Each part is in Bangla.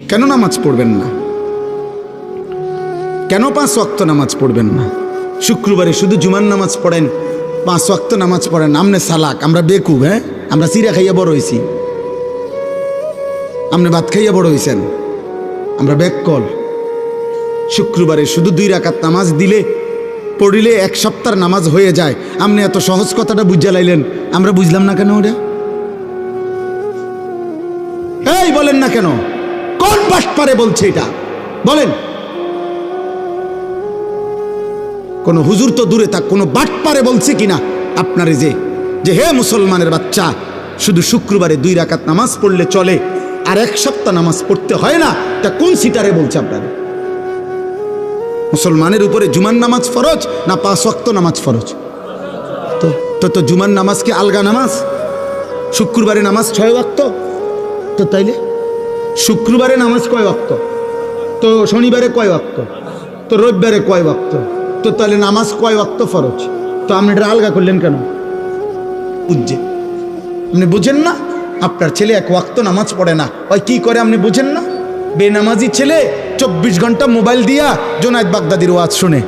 কেন নামাজ পড়বেন না? কেন পাঁচ ওয়াক্ত নামাজ পড়বেন না? শুক্রবারে শুধু জুমার নামাজ পড়েন, পাঁচ ওয়াক্ত নামাজ পড়েন, আমনে সালাক, আমরা বেকুব হ্যাঁ? আমরা চিরা খাইয়া বড় হয়েছি আপনি ভাত খাইয়া বড় হয়েছেন আমরা বেককল শুক্রবারে শুধু দুই রাকাত নামাজ দিলে, পড়িলে এক সপ্তাহ নামাজ হয়ে যায়। আপনি এত সহজ কথাটা বুঝা লাইলেন, আমরা বুঝলাম না কেন ওটা? এই বলেন না কেন? কোন পারে বলছে এটা? বলেন। কোন হুজুর তো দূরে থাক, কোনো পারে বলছে কিনা আপনারে যে যে হে মুসলমানের বাচ্চা, শুধু শুক্রবারে দুই রাকাত নামাজ পড়লে চলে, আর এক সপ্তাহ নামাজ পড়তে হয় না, তা কোন সিটারে বলছে আপনারা? মুসলমানের উপরে জুমার নামাজ ফরজ না পাঁচ ওয়াক্ত নামাজ ফরজ? তো তো তো জুমার নামাজ কি আলগা নামাজ? শুক্রবারে নামাজ ছয় ওয়াক্ত? তো তাইলে? শুক্রবারে নামাজ কয় ওয়াক্ত? তো শনিবারে কয় ওয়াক্ত? তো রবিবারে কয় ওয়াক্ত? তো তাহলে নামাজ কয় ওয়াক্ত ফরজ? তো আপনি এটা আলগা করলেন কেন? বুঝছে? আপনি বুঝেন না? আপনার ছেলে এক ওয়াক্ত নামাজ পড়ে না। ওই কি করে আপনি বুঝেন না? বেনামাজি ছেলে চব্বিশ ঘণ্টা মোবাইল দিয়া জোনায়দ বাগদাদির ওয়াজ শুনে।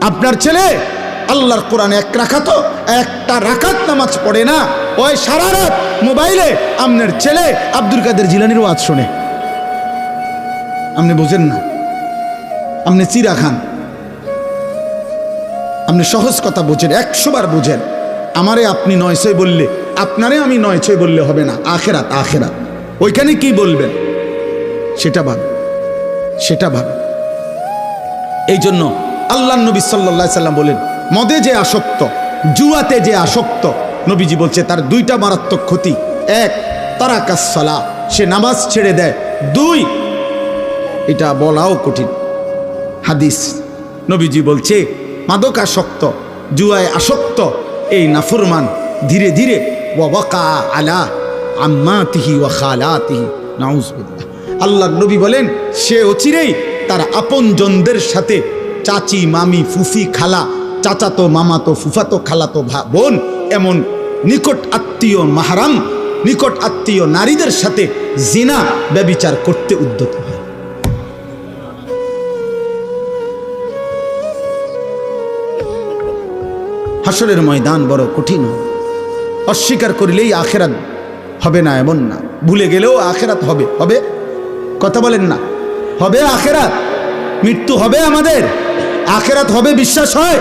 আপনার ছেলে আল্লাহর কোরআনে এক রাখাতো, একটা রাখাত নামাজ পড়ে না। ওই সারা রাত মোবাইলে আপনার ছেলে আব্দুল কাদের জিলানির ওয়াজ শোনে। আপনি বোঝেন না। আপনি চিরা খান। আপনি সহজ কথা বোঝেন, একশো বার বোঝেন। আমারে আপনি নয় ছয় বললে, আপনারে আমি নয় ছয় বললে হবে না। আখেরাত আখেরাত। ওইখানে কি বলবেন? সেটা ভাব। সেটা ভাব। এই জন্য আল্লাহ নবী সাল্লা সাল্লাম বলেন মদে যে আসক্ত, জুয়াতে যে আসক্ত, নবীজি বলছে তার দুইটা মারাত্মক ক্ষতি। এক তারা কাসলা সে নামাজ ছেড়ে দেয়। দুই, এটা বলাও কঠিন। হাদিস, নবীজি বলছে মাদক আসক্ত জুয়ায় আসক্ত, এই নাফরমান ধীরে ধীরে ওয়াকা আলা আম্মা তিহি ওয়া খালা তিহি নাউজবিল্লাহ। আল্লাহ নবী বলেন, সে অচিরেই তার আপনজনদের সাথে চাচি, মামি, ফুফি, খালা চাচাতো, মামাতো, ফুফাতো, খালাতো ভা বোন, এমন নিকট আত্মীয় মাহারাম, নিকট আত্মীয় নারীদের সাথে জিনা ব্যবিচার করতে উদ্যত হয়। হাসরের ময়দান বড় কঠিন অস্বীকার করিলেই আখেরাত হবে না, এমন না। ভুলে গেলেও আখেরাত হবে। হবে? কথা বলেন না। হবে আখেরাত? মৃত্যু হবে আমাদের? আখেরাত হবে, বিশ্বাস হয়?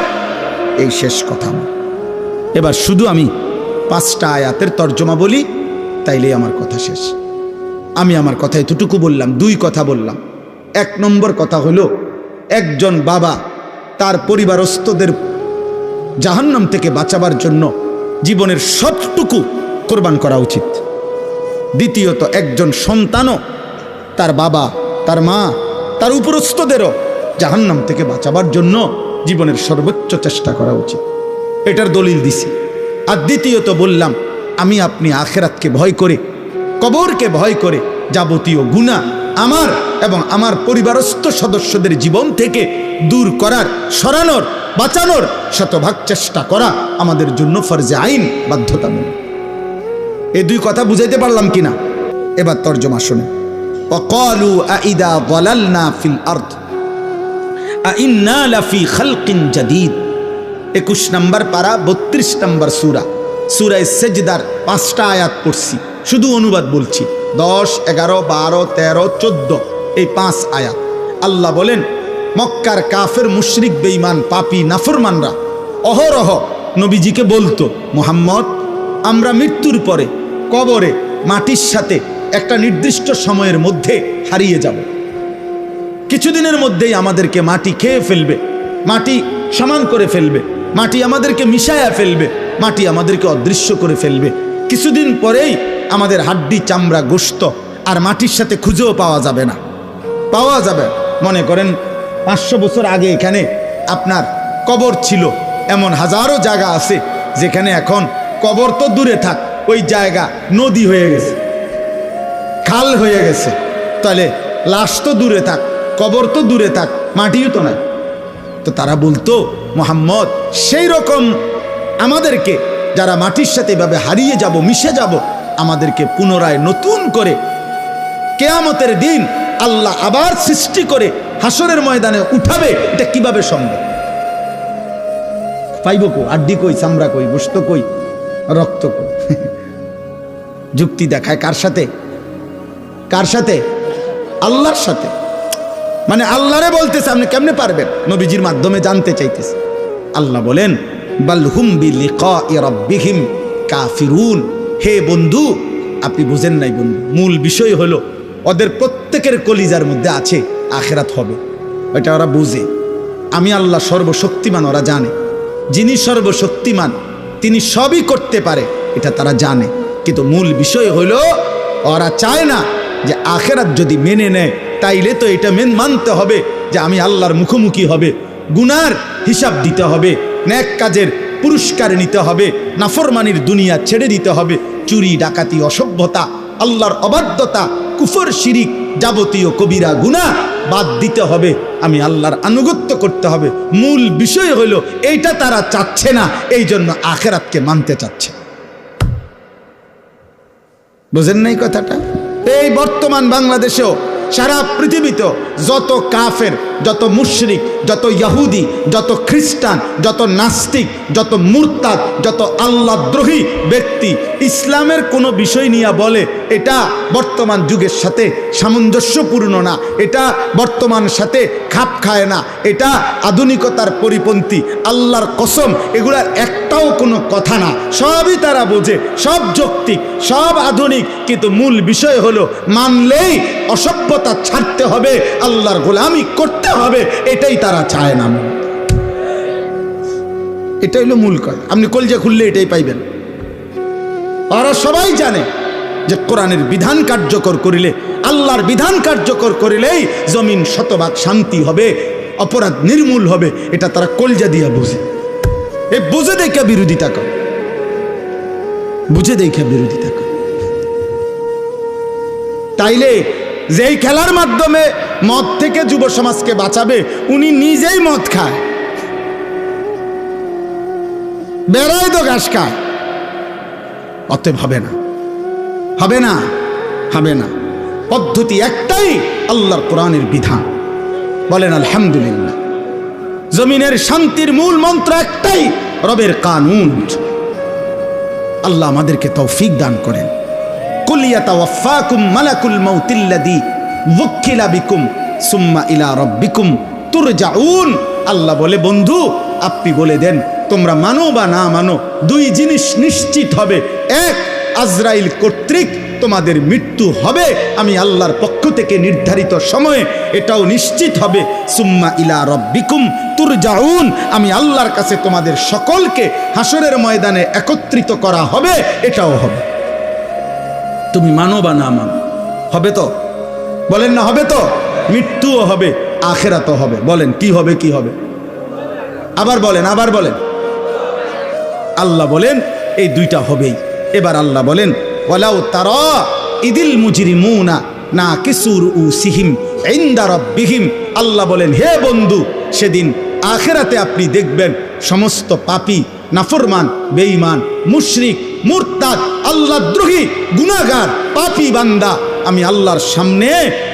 এই শেষ কথা। এবার শুধু আমি। পাঁচটা আয়াতের তর্জমা বলি তাইলেই আমার কথা শেষ। আমি আমার কথা এতটুকু বললাম দুই কথা বললাম। এক নম্বর কথা হলো একজন বাবা তার পরিবারস্থদের জাহান্নাম থেকে বাঁচাবার জন্য জীবনের সবটুকু কোরবান করা উচিত। দ্বিতীয়ত একজন সন্তানও তার বাবা তার মা তার উপরস্থদেরও জাহান্নাম থেকে বাঁচাবার জন্য জীবনের সর্বোচ্চ চেষ্টা করা উচিত। এটার দলিল দিছি। আর দ্বিতীয়ত বললাম, আমি আপনি আখেরাতকে ভয় করে, কবরকে ভয় করে যাবতীয় গুণা আমার এবং আমার পরিবারস্থ সদস্যদের জীবন থেকে দূর করার, সরানোর, বাঁচানোর শতভাগ চেষ্টা করা আমাদের জন্য ফরজে আইন বাধ্যতামূলক। এ দুই কথা বুঝাইতে পারলাম কিনা? এবার তর্জমা শুনে অকালু আইদা বলাল না ফিল আর্থ আইন্না লাফি খালকিন জাদিদ। একুশ নম্বর পারা, বত্রিশ নম্বর সুরা। সুরায় সেজদার পাঁচটা আয়াত পড়ছি। শুধু অনুবাদ বলছি। দশ, এগারো, বারো, তেরো, চোদ্দ, এই পাঁচ আয়াত। আল্লাহ বলেন, মক্কার কাফের মুশরিক, বেঈমান, পাপি, নাফরমানরা, অহরহ নবীজিকে বলতো, মোহাম্মদ, আমরা মৃত্যুর পরে কবরে মাটির সাথে একটা নির্দিষ্ট সময়ের মধ্যে হারিয়ে যাব। কিছুদিনের মধ্যেই আমাদেরকে মাটি খেয়ে ফেলবে। মাটি সমান করে ফেলবে। মাটি আমাদেরকে মিশায়া ফেলবে। মাটি আমাদেরকে অদৃশ্য করে ফেলবে। কিছুদিন পরেই আমাদের হাড্ডি, চামড়া, গোস্ত আর মাটির সাথে খুঁজেও পাওয়া যাবে না। পাওয়া যাবে। মনে করেন, পাঁচশো বছর আগে এখানে আপনার কবর ছিল। এমন হাজারো জায়গা আছে যেখানে এখন কবর তো দূরে থাক, ওই জায়গা নদী হয়ে গেছে। খাল হয়ে গেছে। তাহলে লাশ তো দূরে থাক। কবর তো দূরে থাক, মাটিও তো নাই। তো তারা বলতো, মোহাম্মদ, সেই রকম আমাদেরকে যারা মাটির সাথে এভাবে হারিয়ে যাব, মিশে যাব, আমাদেরকে পুনরায় নতুন করে কেয়ামতের দিন আল্লাহ আবার সৃষ্টি করে হাসরের ময়দানে উঠাবে, এটা কীভাবে সম্ভব? পাইব কো আড্ডি কই? চামড়া কই? গোস্ত কই? রক্ত কই? যুক্তি দেখায় কার সাথে? কার সাথে? আল্লাহর সাথে। মানে আল্লাহরে বলতেছে, আপনি কেমনে পারবেন? নবীজির মাধ্যমে জানতে চাইতেছে। আল্লাহ বলেন বালহুম রাব্বিহিম কাফিরুন। হে বন্ধু, আপনি বুঝেন নাই বন্ধু, মূল বিষয় হলো, ওদের প্রত্যেকের কলিজার মধ্যে আছে, আখেরাত হবে। এটা ওরা বুঝে। আমি আল্লাহ সর্বশক্তিমান, ওরা জানে। যিনি সর্বশক্তিমান, তিনি সবই করতে পারে, এটা তারা জানে। কিন্তু মূল বিষয় হলো, ওরা চায় না যে আখেরাত যদি মেনে নেয় তাইলে তো এটা মেন মানতে হবে যে আমি আল্লাহর মুখোমুখি হবে। গুনার হিসাব দিতে হবে, ন্যাক কাজের পুরস্কার নিতে হবে, নাফরমানির দুনিয়া ছেড়ে দিতে হবে, চুরি, ডাকাতি, অসভ্যতা, আল্লাহর অবাধ্যতা, কুফর, শিরিক যাবতীয় কবিরা গুনাহ বাদ দিতে হবে, আমি আল্লাহর আনুগত্য করতে হবে। মূল বিষয় হলো এইটা তারা চাচ্ছে না এই জন্য আখেরাতকে মানতে চাচ্ছে। বুঝেন নাই কথাটা? এই বর্তমান বাংলাদেশেও সারা পৃথিবীতেও। যত কাফের, যত মুশরিক, যত ইয়াহুদি, যত খ্রিস্টান, যত নাস্তিক, যত মুরতাদ, যত আল্লাহদ্রোহী ব্যক্তি ইসলামের কোনো বিষয় নিয়ে বলে, এটা বর্তমান যুগের সাথে সামঞ্জস্যপূর্ণ না, এটা বর্তমান সাথে খাপ খায় না, এটা আধুনিকতার পরিপন্থী, আল্লাহর কসম, এগুলার একটাও কোনো কথা না। সবই তারা বোঝে, সব যৌক্তিক, সব আধুনিক, কিন্তু মূল বিষয় হলো, মানলেই অসভ্যতা ছাড়তে হবে আল্লাহর গোলামি করতে হবে, এটাই তারা চায় না। এটা হলো মূল কথা। আপনি কলজা খুললে এটাই পাইবেন। ওরা সবাই জানে যে কোরআনের বিধান কার্যকর করিলে, আল্লাহর বিধান কার্যকর করিলেই জমিন শতভাগ শান্তি হবে, অপরাধ নির্মূল হবে, এটা তারা কলজা দিয়া বুঝে। এ বুঝে দেখে বিরোধিতা করে। বুঝে দেখে বিরোধিতা করে। তাইলে যেই খেলার মাধ্যমে মদ থেকে যুব সমাজকে বাঁচাবে, উনি নিজেই মদ খায়। বেড়ায় তো ঘাস খায়। অতএব হবে না। হবে না হবে না। পদ্ধতি একটাই আল্লাহর কোরআনের বিধান। বলেন, আলহামদুলিল্লাহ। জমিনের শান্তির মূল মন্ত্র একটাই, রবের কানুন। আল্লাহ আমাদেরকে তৌফিক দান করেন। কুলিয়াতাওয়াফাকুম মালাকুল মাউতিল্লাদি ওয়াক্কিলা বিকুম সুম্মা ইলা রাব্বিকুম তুরজাউন। আল্লাহ বলে, বন্ধু, আপনি বলে দেন, তোমরা মানো বা না মানো, দুই জিনিস নিশ্চিত হবে। এক, আজরাইল কর্তৃক তোমাদের মৃত্যু হবে। আমি আল্লাহর পক্ষ থেকে নির্ধারিত সময়ে এটাও নিশ্চিত হবে। সুম্মা ইলা রব্বিকুম তুরজাউন। আমি আল্লাহর কাছে তোমাদের সকলকে হাসরের ময়দানে একত্রিত করা হবে, এটাও হবে। তুমি মানো বা না মানো? হবে তো। বলেন না হবে তো। মৃত্যুও হবে আখেরাতও হবে। বলেন কি হবে কি হবে? আবার বলেন আবার বলেন। আল্লাহ বলেন এই দুইটা হবেই। এবার আল্লাহ বলেন ওয়ালাউ তারা ইদিল মুজরিমুনা না কিসুর উ সিহিম ইন্দা রব্বিহিম। আল্লাহ বলেন হে বন্ধু সেদিন আখেরাতে আপনি দেখবেন সমস্ত পাপী নাফরমান বেঈমান মুশরিক মুরতাদ আল্লাহদ্রোহী গুনাহগার, পাপী বান্দা। আমি আল্লাহর সামনে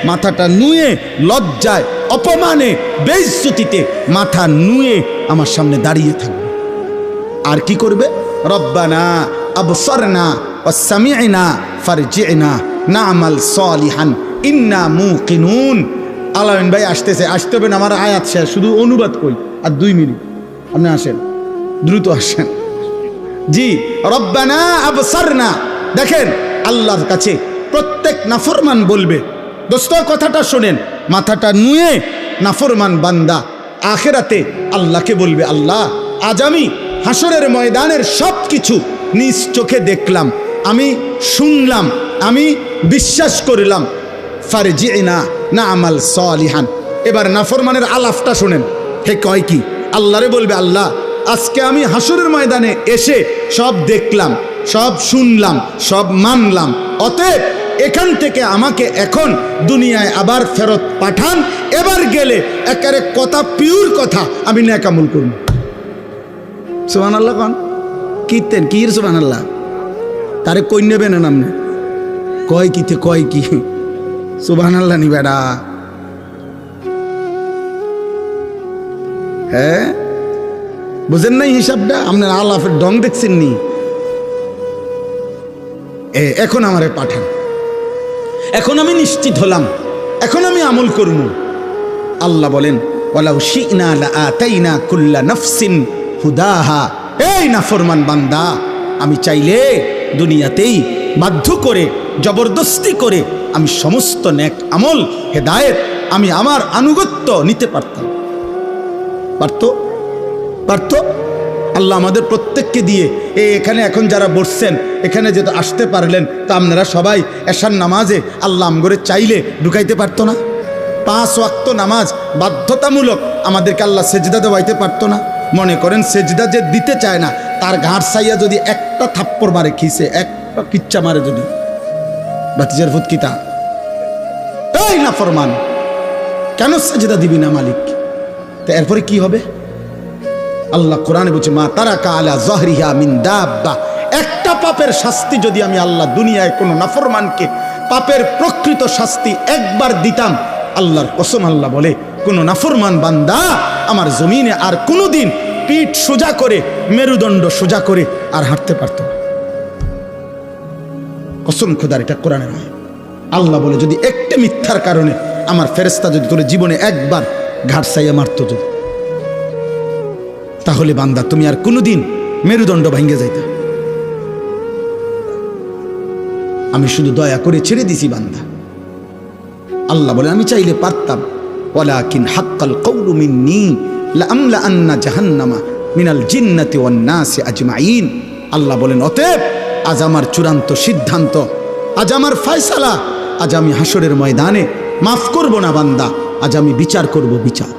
মাথাটা নুয়ে, লজ্জায়, অপমানে, বেইজ্জতিতে মাথা নুয়ে আমার সামনে দাঁড়িয়ে থাকবে। আর কি করবে? রব্বানা আবসরনা ওয়াসামি'না ফারজি'না, না'মাল সলিহান, ইন্না মুকিনুন। আলামিন ভাই আসতেছে, আসতে হবে না, আমার আয়াত শেষ, শুধু অনুবাদ করি। আর দুই মিনিট। আপনি আসেন, দ্রুত আসেন। জি, রব্বানা আবসরনা। দেখেন, আল্লাহর কাছে প্রত্যেক নাফরমান বলবে। দোস্ত, কথাটা শোনেন, মাথাটা নুয়ে নাফরমান বান্দা আখেরাতে আল্লাহকে বলবে, আল্লাহ, আজ আমি হাসরের ময়দানের সব কিছু নিজ চোখে দেখলাম। আমি শুনলাম, আমি বিশ্বাস করলাম। ফারজিনা না না আমাল সলিহান। এবার নাফরমানের আলাফটা শোনেন। হে কয় কি? আল্লাহরে বলবে, আল্লাহ আজকে আমি হাসরের ময়দানে এসে সব দেখলাম, সব শুনলাম, সব মানলাম। অতএব এখান থেকে আমাকে এখন দুনিয়ায় আবার ফেরত পাঠান। এবার গেলে একারে কথা পিওর কথা আমি ন্যাকামুল করব। সুবান আল্লাহ কন কীর্তেন কির সুবান আল্লাহ তারে কই নেবে না নামনে? কয় কিতে কয় কি? সুবাহ আল্লাহ নি বেড়া। হ্যাঁ? বুঝেন নাই হিসাবটা? আপনার আলাফের ডং দেখছেন নি? এ এখন আমারে পাঠান। এখন আমি নিশ্চিত হলাম। এখন আমি আমল করব। আল্লাহ বলেন ওয়ালাউ শি'না লাআতাইনা কুল্লা নাফসিন হুদাহা। এই নাফরমান বান্দা আমি চাইলে দুনিয়াতেই বাধ্য করে জবরদস্তি করে আমি সমস্ত নেক আমল হেদায়েত আমি আমার আনুগত্য নিতে পারতাম। পারতো? পারতো? আল্লাহ আমাদের প্রত্যেককে দিয়ে, এ, এখানে এখন যারা বসছেন, এখানে যেহেতু আসতে পারলেন, তা আপনারা সবাই এশার নামাজে আল্লাহ আমগরে চাইলে ঢুকাইতে পারতো না। পাঁচ ওয়াক্ত নামাজ বাধ্যতামূলক আমাদেরকে আল্লাহ সেজদা দেওয়াইতে পারতো না। মনে করেন, সেজদা যে দিতে চায় না, তার ঘাট সাইয়া যদি একটা থাপ্পড় মারে খিসে, একটা কিচ্চা মারে যদি। বাতিজার ফুৎকিতা এই না ফরমান কেন সেজদা দিবি না মালিক? তো এরপরে কি হবে? আল্লাহ কোরআনে বলছে, মা তারা কালা জহরিহা মিন দাব্বা একটা পাপের শাস্তি যদি আমি আল্লাহ দুনিয়ায় কোনো নাফরমানকে পাপের প্রকৃত শাস্তি একবার দিতাম, আল্লাহর কসম আল্লাহ বলে, কোনো নাফরমান বান্দা আমার জমিনে আর কোনোদিন পিঠ সোজা করে, মেরুদণ্ড সোজা করে আর হাঁটতে পারত। কসম খোদার, এটা কোরআনে নয় আল্লাহ বলে, যদি একটা মিথ্যার কারণে আমার ফেরেস্তা যদি তোর জীবনে একবার ঘাট সাইয়া মারত যদি তাহলে বান্দা, তুমি আর কোনোদিন মেরুদণ্ড ভাঙ্গে যাইতা। আমি শুধু দয়া করে ছেড়ে দিছি বান্দা। আল্লাহ বলে, আমি চাইলে পারতাম, ওয়ালাকিন হাক্কাল কওলু মিন্নি লাআমলা আন্না জাহান্নামা মিনাল জিন্নাতি ওয়ান নাসি আজমাইন আল্লাহ বলেন, অতএব আজ আমার চূড়ান্ত সিদ্ধান্ত, আজ আমার ফয়সালা, আজ আমি হাসরের ময়দানে মাফ করব না বান্দা, আজ আমি বিচার করব বিচার।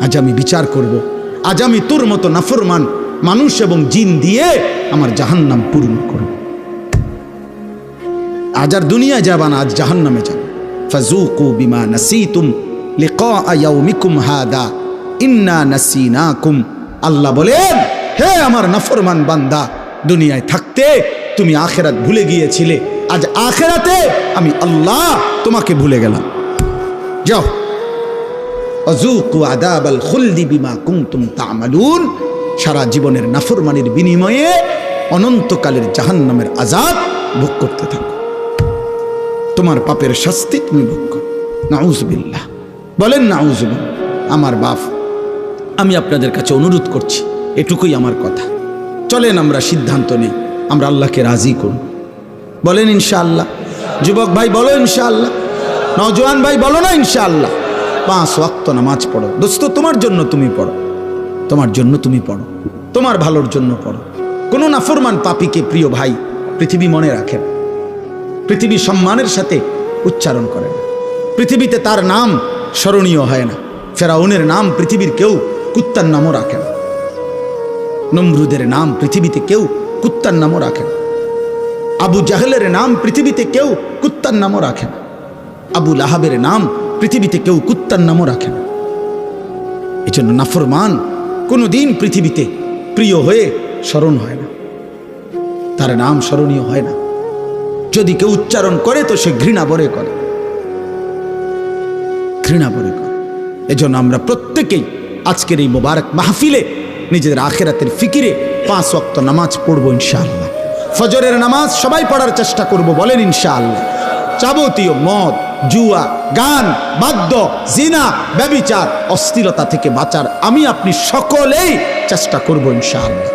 আজ আমি বিচার করব। আজ আমি তোর মতো নাফরমান মানুষ এবং জিন দিয়ে আমার জাহান্নাম পূর্ণ করব। আজ আর দুনিয়া যাবা না, আজ জাহান্নামে যাবে। ফাজুকু বিমা নাসিতুম লিকা ইয়াউমিকুম হাদা, ইন্না নাসিনাকুম। আল্লাহ বলেন, হে আমার নাফরমান বান্দা, দুনিয়ায় থাকতে তুমি আখেরাত ভুলে গিয়েছিলে, আজ আখেরাতে আমি আল্লাহ তোমাকে ভুলে গেলাম। যাও। বিমা কুমতুম তামালুন। সারা জীবনের নাফরমানির বিনিময়ে অনন্তকালের জাহান্নামের আজাদ ভোগ করতে থাকো। তোমার পাপের শাস্তি তুমি ভোগ করো। বলেন নাউজবিল্লাহ আমার বাপ, আমি আপনাদের কাছে অনুরোধ করছি, এটুকুই আমার কথা। চলেন আমরা সিদ্ধান্ত নেই, আমরা আল্লাহকে রাজি করুন বলেন ইনশাআল্লাহ। যুবক ভাই, বলো ইনশাআল্লাহ। নজওয়ান ভাই, বলো না ইনশাআল্লাহ। পাঁচ ওয়াক্ত নামাজ পড়ো। দোস্ত, তোমার জন্য তুমি পড়ো। তোমার জন্য তুমি পড়ো। তোমার ভালোর জন্য পড়ো। কোনো নাফরমান পাপিকে প্রিয় ভাই পৃথিবী মনে রাখে পৃথিবী সম্মানের সাথে উচ্চারণ করে না। পৃথিবীতে তার নাম স্মরণীয় হয় না। ফেরাউনের নাম পৃথিবীর কেউ কুত্তার নামও রাখে না। নমরুদের নাম পৃথিবীতে কেউ কুত্তার নামও রাখে না। আবু জাহেলের নাম পৃথিবীতে কেউ কুত্তার নামও রাখে না। আবু লাহাবের নাম পৃথিবীতে কেউ কুত্তার নামও রাখে না। এই জন্য নাফরমান কোনো দিন পৃথিবীতে প্রিয় হয়ে স্মরণ হয় না। তার নাম স্মরণীয় হয় না। যদি কেউ উচ্চারণ করে তো সে ঘৃণা বরে করে। ঘৃণা বরে করে। এজন্য আমরা প্রত্যেকেই আজকের এই মোবারক মাহফিলে নিজেদের আখেরাতের ফিকিরে পাঁচ ওয়াক্ত নামাজ পড়ব ইনশাআল্লাহ। ফজরের নামাজ সবাই পড়ার চেষ্টা করব বলেন ইনশাআল্লাহ। যাবতীয় মদ জুয়া গান বাদ্য জিনা ব্যবিচার অস্থিরতা থেকে বাঁচার আমি আপনি সকলেই চেষ্টা করব ইনশাআল্লাহ।